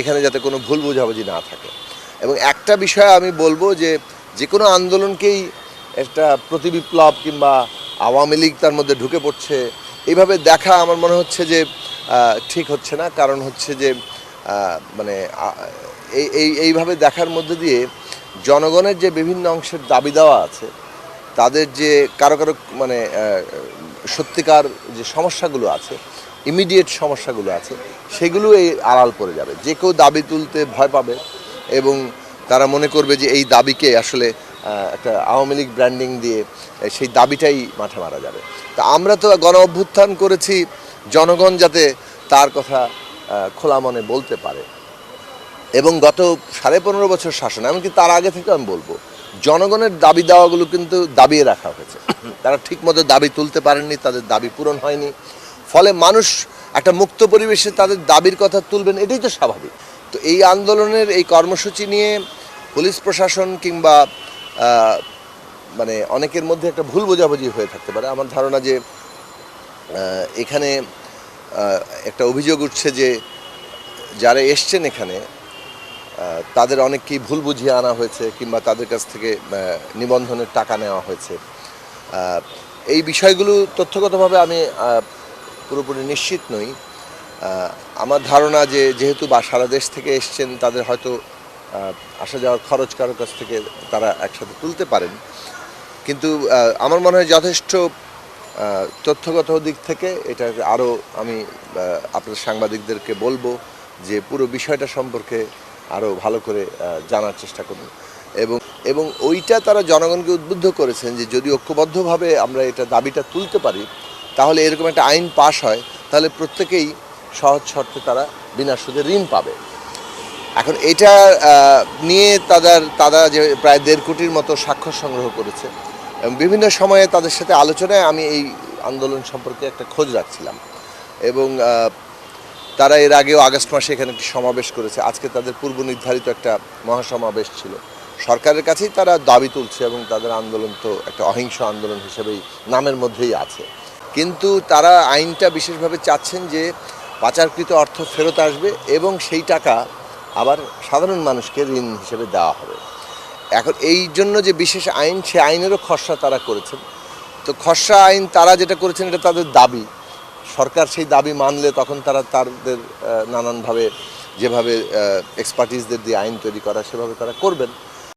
এখানে যাতে কোনো ভুল বোঝাবুঝি না থাকে। এবং একটা বিষয় আমি বলব যে যে কোনো আন্দোলনকেই একটা প্রতিবিপ্লব কিংবা আওয়ামী লীগ তার মধ্যে ঢুকে পড়ছে, এইভাবে দেখা আমার মনে হচ্ছে যে ঠিক হচ্ছে না। কারণ হচ্ছে যে মানে এই এই, এইভাবে দেখার মধ্যে দিয়ে জনগণের যে বিভিন্ন অংশের দাবি দেওয়া আছে, তাদের যে কারও কারও মানে সত্যিকার যে সমস্যাগুলো আছে ইমিডিয়েট সমস্যাগুলো আছে, সেগুলো এই আড়াল পড়ে যাবে। যে কেউ দাবি তুলতে ভয় পাবে এবং তারা মনে করবে যে এই দাবিকে আসলে একটা আওয়ামী লীগ ব্র্যান্ডিং দিয়ে সেই দাবিটাই মাঠে মারা যাবে। তা আমরা তো গণ অভ্যুত্থান করেছি, জনগণ যাতে তার কথা খোলা মনে বলতে পারে। এবং গত সাড়ে পনেরো বছর শাসন, এমনকি তার আগে থেকে আমি বলব, জনগণের দাবি দেওয়াগুলো কিন্তু দাবিয়ে রাখা হয়েছে। তারা ঠিকমতো দাবি তুলতে পারেননি, তাদের দাবি পূরণ হয়নি। ফলে মানুষ একটা মুক্ত পরিবেশে তাদের দাবির কথা তুলবেন, এটাই তো স্বাভাবিক। তো এই আন্দোলনের এই কর্মসূচি নিয়ে পুলিশ প্রশাসন কিংবা মানে অনেকের মধ্যে একটা ভুল বোঝাবুঝি হয়ে থাকতে পারে। আমার ধারণা যে এখানে একটা অভিযোগ উঠছে যে, যারা এসছেন এখানে তাদের অনেককেই ভুল বুঝিয়ে আনা হয়েছে কিংবা তাদের কাছ থেকে নিবন্ধনের টাকা নেওয়া হয়েছে। এই বিষয়গুলো তথ্যগতভাবে আমি পুরোপুরি নিশ্চিত নই। আমার ধারণা যে যেহেতু বা সারা দেশ থেকে এসছেন, তাদের হয়তো আসা যাওয়ার খরচ কারোর কাছ থেকে তারা একসাথে তুলতে পারেন। কিন্তু আমার মনে হয় যথেষ্ট তথ্যগত দিক থেকে এটা আরও আমি আপনার সাংবাদিকদেরকে বলব যে পুরো বিষয়টা সম্পর্কে আরও ভালো করে জানার চেষ্টা করুন। এবং এবং ওইটা তারা জনগণকে উদ্বুদ্ধ করেছেন যে যদি ঐক্যবদ্ধভাবে আমরা এটা দাবিটা তুলতে পারি তাহলে এরকম একটা আইন পাশ হয়, তাহলে প্রত্যেকেই সহজ শর্তে তারা বিনা সুদে ঋণ পাবে। এখন এটা নিয়ে তাদের, তারা যে প্রায় দেড় কোটির মতো স্বাক্ষর সংগ্রহ করেছে, এবং বিভিন্ন সময়ে তাদের সাথে আলোচনায় আমি এই আন্দোলন সম্পর্কে একটা খোঁজ রাখছিলাম। এবং তারা এর আগেও আগস্ট মাসে এখানে একটি সমাবেশ করেছে। আজকে তাদের পূর্ব নির্ধারিত একটা মহাসমাবেশ ছিল। সরকারের কাছেই তারা দাবি তুলছে এবং তাদের আন্দোলন তো একটা অহিংস আন্দোলন হিসেবেই নামের মধ্যেই আছে। কিন্তু তারা আইনটা বিশেষভাবে চাচ্ছেন যে পাচারকৃত অর্থ ফেরত আসবে এবং সেই টাকা আবার সাধারণ মানুষকে ঋণ হিসেবে দেওয়া হবে। এখন এই জন্য যে বিশেষ আইন, সে আইনেরও খসড়া তারা করেছেন। তো খসড়া আইন তারা যেটা করেছেন এটা তাদের দাবি। সরকার সেই দাবি মানলে তখন তারা তাদের নানানভাবে যেভাবে এক্সপার্টিসদের দিয়ে আইন তৈরি করা সেভাবে তারা করবেন।